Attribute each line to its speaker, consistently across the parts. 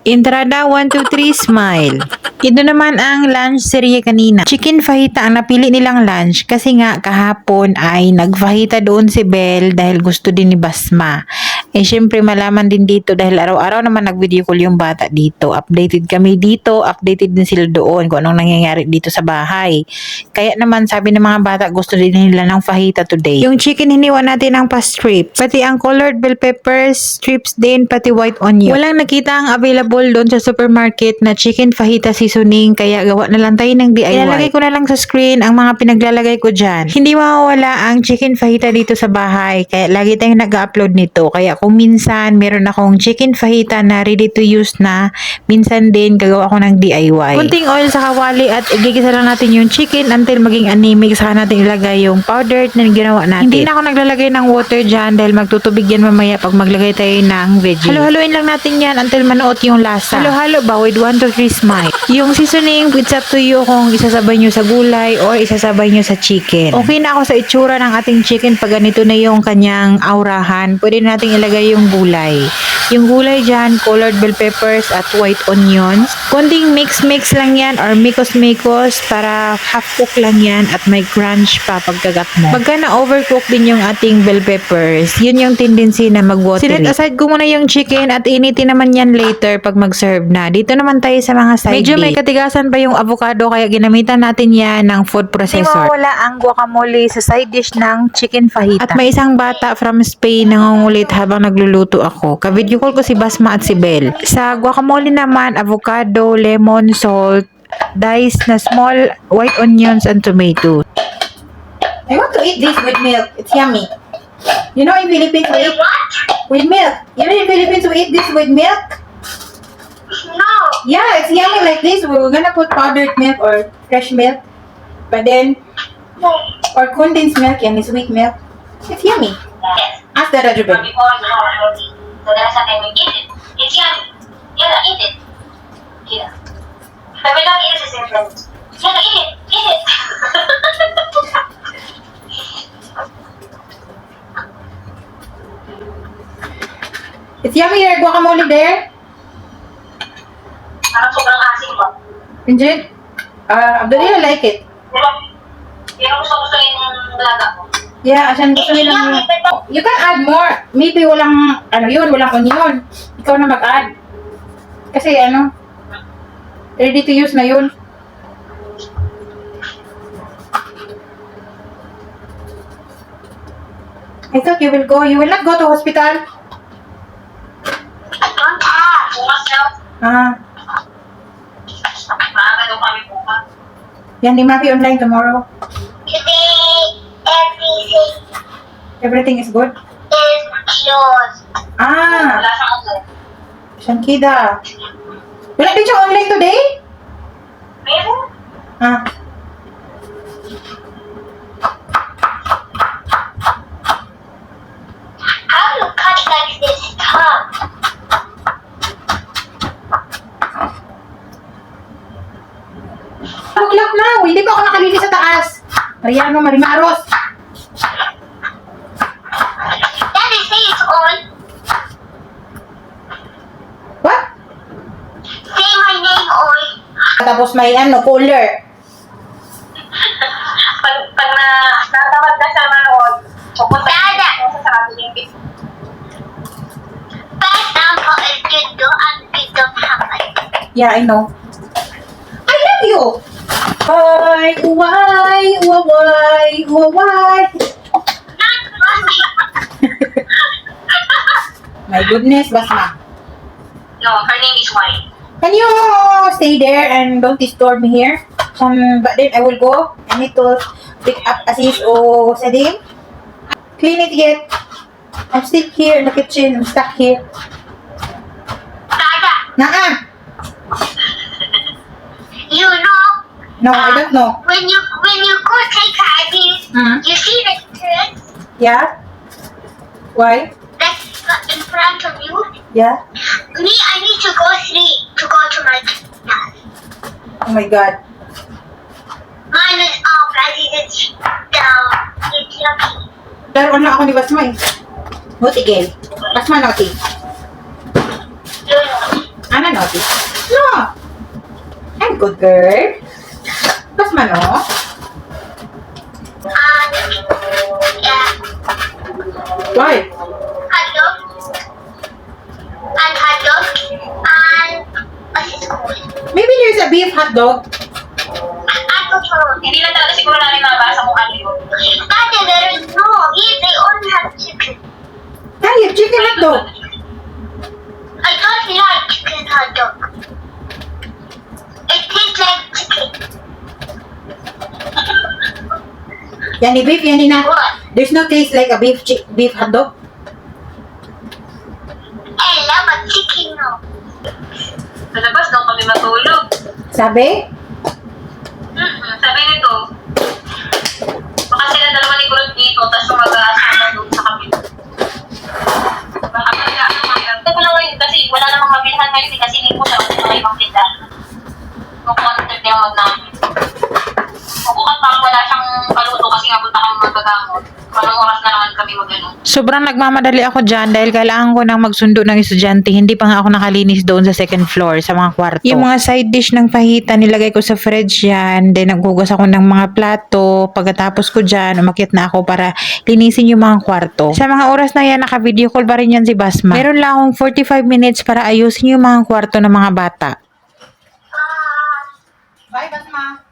Speaker 1: Entrada 1, 2, 3, smile. Ito naman ang lunch serye kanina. Chicken fajita ang napili nilang lunch kasi nga kahapon ay nagfajita doon si Belle dahil gusto din ni Basma. Eh syempre malaman din dito dahil araw-araw naman nag-video call yung bata dito. Updated kami dito, updated din sila doon kung anong nangyayari dito sa bahay. Kaya naman sabi ng mga bata gusto din nila ng fajita today. Yung chicken hiniwa natin ng pa-strips. Pati ang colored bell peppers, strips din, pati white onion. Walang nakita ang available doon sa supermarket na chicken fajita seasoning kaya gawa na lang tayo ng DIY. Ilalagay ko na lang sa screen ang mga pinaglalagay ko dyan. Hindi mawawala ang chicken fajita dito sa bahay kaya lagi tayong nag-upload nito. Kaya kung minsan meron akong chicken fajita na ready to use na, minsan din gagawa ako ng DIY. Kunting oil sa kawali at igigisa lang natin yung chicken until maging anemic saka natin ilagay yung powder na ginawa natin. Hindi na ako naglalagay ng water dyan dahil magtutubig yan mamaya pag maglagay tayo ng veggie. Halo-haloin lang natin yan until manuot yung lasa. Halo-halo ba with 1 to 3 smile. Yung seasoning, it's up to you kung isasabay nyo sa gulay or isasabay nyo sa chicken. Okay na ako sa itsura ng ating chicken pag ganito na yung kanyang aurahan. Pwede nating ilagay yung gulay. Yung gulay dyan, colored bell peppers at white onions. Konting mix-mix lang yan or mikos-mikos para half cook lang yan at may crunch pa pagkagat mo. Pagka na-overcook din yung ating bell peppers, yun yung tendency na mag-watery. Sinet aside ko muna yung chicken at initin naman yan later pag mag-serve na. Dito naman tayo sa mga side Medyo may katigasan pa yung avocado kaya ginamitan natin yan ng food processor. Hindi mawala ang guacamole sa side dish ng chicken fajita. At may isang bata from Spain nangungulit habang nagluluto ako. Ka-video call ko si Basma at si Belle. Sa guacamole naman, avocado, lemon, salt, diced na small white onions and tomato.
Speaker 2: I want to eat this with milk. It's yummy. You know in Philippines we eat with milk. You know in Philippines we eat this with milk?
Speaker 3: No.
Speaker 2: Yeah, it's yummy like this. We're gonna put powdered milk or fresh milk. But then
Speaker 3: No.
Speaker 2: or condensed milk and sweet milk. It's yummy. Ask
Speaker 3: But
Speaker 2: Rajabel.
Speaker 3: before you know. So that's how we eat it. It's yummy. Yeah, eat it. But we don't eat it same thing. Yeah, eat it. Eat it.
Speaker 2: It's yummy your guacamole there.
Speaker 3: Parang sobrang asim mo.
Speaker 2: Injit. Uh, Abdullah like it.
Speaker 3: Pero, gusto gusto yung laga ko.
Speaker 2: Yeah, asan gusto
Speaker 3: yummy, pero
Speaker 2: You can add more. Maybe walang, ano yun, walang onion. Ikaw na mag-add. Kasi ano, ready to use na yun. I thought you will go. You will not go to hospital.
Speaker 3: ah.
Speaker 2: Ah, yan di Mafi online tomorrow.
Speaker 3: Everything
Speaker 2: is good.
Speaker 3: is closed.
Speaker 2: Ah,
Speaker 3: Wala siyang ulo.
Speaker 2: Shankida. Wala din siya online today?
Speaker 3: Meron?
Speaker 2: Ah.
Speaker 3: How you cut like this top?
Speaker 2: Maglak na. Hindi pa ako nakalinis sa taas. Mariano Marimaros.
Speaker 3: Daddy, say it's on.
Speaker 2: What?
Speaker 3: Say my name on.
Speaker 2: Tapos may ano, cooler.
Speaker 3: Pag, pag na, natawag na siya manood, pupunta Dada. sa sarado yung bit. First is dito and dito happen.
Speaker 2: Yeah, I know. I love you. Why, why, why, why, why?
Speaker 3: Not mommy.
Speaker 2: My goodness, Basma.
Speaker 3: no, her name is White.
Speaker 2: Can you stay there and don't disturb me here? Um, but then I will go. I need to pick up Aziz or Sadim. Clean it yet. I'm still here in the kitchen. I'm stuck here.
Speaker 3: Dada,
Speaker 2: Naa.
Speaker 3: you know,
Speaker 2: No, I don't know.
Speaker 3: when you when you go take IVs,
Speaker 2: Hmm?
Speaker 3: you see the kids
Speaker 2: Yeah? Why?
Speaker 3: that's in front of you.
Speaker 2: Yeah?
Speaker 3: Me, I need to go three to go to my class.
Speaker 2: Oh my God.
Speaker 3: Mine is off as it's down. It's lucky.
Speaker 2: Laruan lang ako ni Basma eh. Buti, Gail. Basma, naughty. Ano di? No. I'm good girl. Bas mano.
Speaker 3: And, yeah,
Speaker 2: Why?
Speaker 3: hotdog. And hotdog. And, what's it called?
Speaker 2: Maybe there's a beef hot dog.
Speaker 3: Ate, hindi lang talaga siguro namin mabasa kung ano yun. Ate, there is no. Here they only have chicken.
Speaker 2: Yung chicken hot dog.
Speaker 3: I don't like chicken hot dog. It tastes like chicken.
Speaker 2: Yan ni beef, yan ni na.
Speaker 3: What?
Speaker 2: There's no taste like a beef beef hot dog.
Speaker 3: I love a chicken no. Sa labas daw kami matulog.
Speaker 2: Sabi?
Speaker 3: Mm-hmm. Sabi nito, baka sila dalawa ni Kulot dito, tapos mag-aasama doon sa kabila. Baka mag-aasama. Ito ko lang ngayon, kasi wala namang mabilhan ngayon, eh, kasi hindi ko siya kasi mga ibang tindahan. Kung content yung mag namin. Bukas parang wala siyang paluto kasi nga punta kami magagamot. Anong oras
Speaker 1: Sobrang nagmamadali ako dyan dahil kailangan ko nang magsundo ng estudyante. Hindi pa nga ako nakalinis doon sa second floor, sa mga kwarto. Yung mga side dish ng fajita, nilagay ko sa fridge yan. Then naghugas ako ng mga plato. Pagkatapos ko dyan, umakyat na ako para linisin yung mga kwarto. Sa mga oras na yan, naka-video call pa rin yan si Basma. Meron lang akong 45 minutes para ayusin yung mga kwarto ng mga bata.
Speaker 2: Bye, Basma.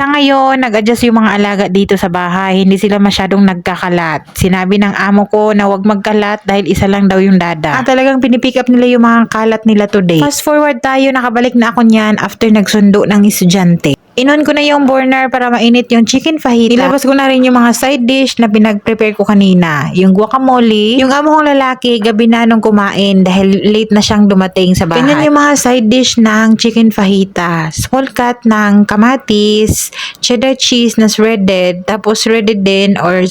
Speaker 1: Sa ngayon, nag-adjust yung mga alaga dito sa bahay. Hindi sila masyadong nagkakalat. Sinabi ng amo ko na wag magkalat dahil isa lang daw yung dada. At talagang pinipick up nila yung mga kalat nila today. Fast forward tayo, nakabalik na ako niyan after nagsundo ng estudyante. Inon ko na yung burner para mainit yung chicken fajita. Ilabas ko na rin yung mga side dish na pinag-prepare ko kanina. Yung guacamole. Yung amo kong lalaki, gabi na nung kumain dahil late na siyang dumating sa bahay. Ganyan yung mga side dish ng chicken fajita. Small cut ng kamatis, cheddar cheese na shredded, tapos shredded din or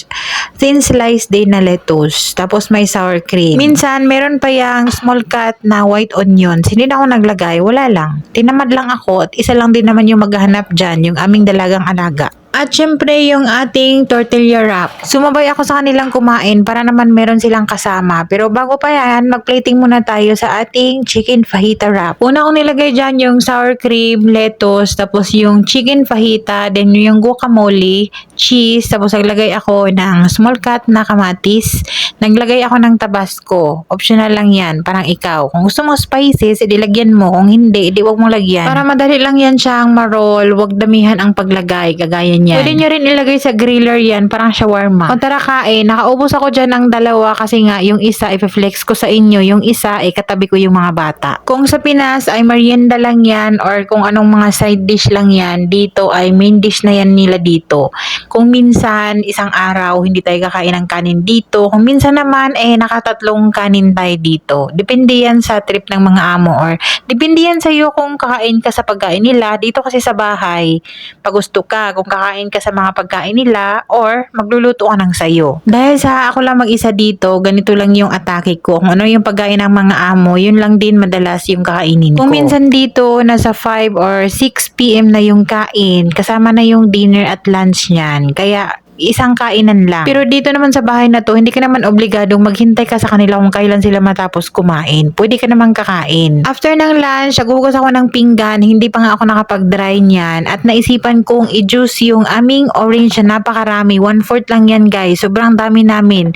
Speaker 1: thin slice din na lettuce. Tapos may sour cream. Minsan, meron pa yung small cut na white onions. Hindi na ako naglagay. Wala lang. Tinamad lang ako at isa lang din naman yung maghahanap dyan, yung aming dalagang alaga. At syempre yung ating tortilla wrap. Sumabay ako sa kanilang kumain para naman meron silang kasama. Pero bago pa yan, mag-plating muna tayo sa ating chicken fajita wrap. Una kong nilagay dyan yung sour cream, lettuce, tapos yung chicken fajita, then yung guacamole, cheese, tapos naglagay ako ng small cut na kamatis. Naglagay ako ng tabasco. Optional lang yan, parang ikaw. Kung gusto mo spices, edi lagyan mo. Kung hindi, edi wag mo lagyan. Para madali lang yan siyang marol, wag damihan ang paglagay, kagaya niyan. Pwede nyo rin ilagay sa griller yan, parang shawarma. Kung tara kain, nakaubos ako dyan ng dalawa kasi nga yung isa, ipiflex ko sa inyo, yung isa, ay katabi ko yung mga bata. Kung sa Pinas ay merienda lang yan or kung anong mga side dish lang yan, dito ay main dish na yan nila dito. Kung minsan, isang araw, hindi tayo kakain ng kanin dito. Kung minsan naman, eh, nakatatlong kanin tayo dito. Depende yan sa trip ng mga amo or depende yan sa'yo kung kakain ka sa pagkain nila. Dito kasi sa bahay, pag gusto ka, kung kakain ka sa mga pagkain nila or magluluto ka ng sayo. Dahil sa ako lang mag-isa dito, ganito lang yung atake ko. Kung ano yung pagkain ng mga amo, yun lang din madalas yung kakainin ko. Kung minsan dito, nasa 5 or 6 p.m. na yung kain, kasama na yung dinner at lunch niyan. Kaya isang kainan lang. Pero dito naman sa bahay na to, hindi ka naman obligadong maghintay ka sa kanila kung kailan sila matapos kumain. Pwede ka naman kakain. After ng lunch, nagugas ako ng pinggan, hindi pa nga ako nakapag-dry niyan at naisipan kong i-juice yung aming orange na napakarami. One-fourth lang yan guys. Sobrang dami namin.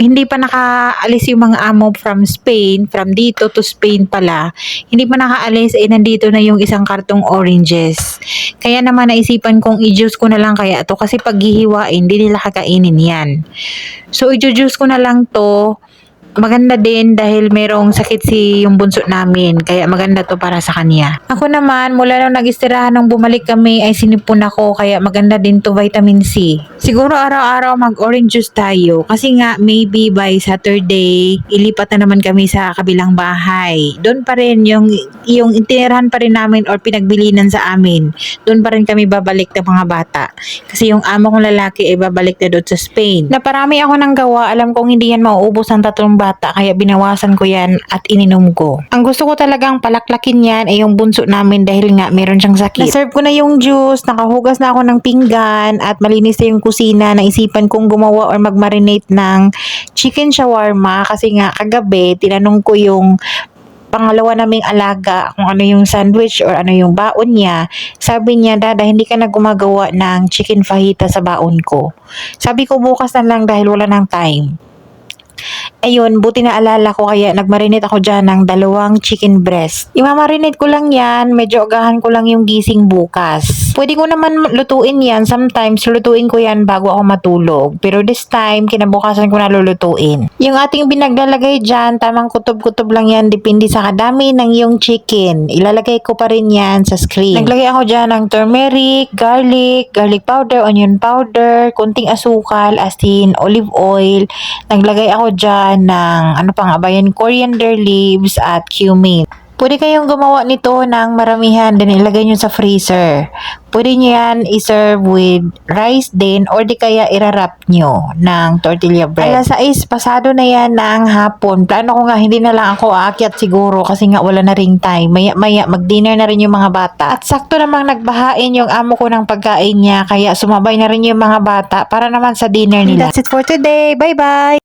Speaker 1: Hindi pa nakaalis yung mga amo from Spain, from dito to Spain pala. Hindi pa nakaalis, eh nandito na yung isang kartong oranges. Kaya naman naisipan kong i-juice ko na lang kaya to kasi pag hihiwain, hindi nila kakainin yan. So, i-juice ko na lang to. Maganda din dahil merong sakit si yung bunso namin. Kaya maganda to para sa kanya. Ako naman, mula nung nag-istirahan nung bumalik kami ay sinipon ako. Kaya maganda din to vitamin C. Siguro araw-araw mag-orange juice tayo. Kasi nga, maybe by Saturday, ilipat na naman kami sa kabilang bahay. Doon pa rin yung, yung itinirahan pa rin namin or pinagbilinan sa amin. Doon pa rin kami babalik ng mga bata. Kasi yung amo kong lalaki ay babalik na doon sa Spain. Naparami ako ng gawa. Alam kong hindi yan mauubos ang tatlong bata kaya binawasan ko yan at ininom ko. Ang gusto ko talagang palaklakin yan ay yung bunso namin dahil nga meron siyang sakit. Naserve ko na yung juice, nakahugas na ako ng pinggan at malinis na yung kusina. Naisipan kong gumawa or magmarinate ng chicken shawarma kasi nga kagabi tinanong ko yung pangalawa naming alaga kung ano yung sandwich or ano yung baon niya. Sabi niya, Dada, hindi ka na gumagawa ng chicken fajita sa baon ko. Sabi ko, bukas na lang dahil wala ng time. Ayun, buti na alala ko kaya nagmarinate ako dyan ng dalawang chicken breast. Imamarinate ko lang yan, medyo agahan ko lang yung gising bukas. Pwede ko naman lutuin yan, sometimes lutuin ko yan bago ako matulog. Pero this time, kinabukasan ko na lulutuin. Yung ating binaglalagay dyan, tamang kutob-kutob lang yan, depende sa kadami ng yung chicken. Ilalagay ko pa rin yan sa screen. Naglagay ako dyan ng turmeric, garlic, garlic powder, onion powder, kunting asukal, asin, olive oil. Naglagay ako dyan ng ano pang abayan, coriander leaves at cumin. Pwede kayong gumawa nito ng maramihan then ilagay nyo sa freezer. Pwede nyo yan iserve with rice din or di kaya irarap nyo ng tortilla bread. Alas 6, pasado na yan ng hapon. Plano ko nga hindi na lang ako aakyat siguro kasi nga wala na ring time. Maya maya mag-dinner na rin yung mga bata. At sakto namang nagbahain yung amo ko ng pagkain niya kaya sumabay na rin yung mga bata para naman sa dinner nila. That's it for today. Bye bye!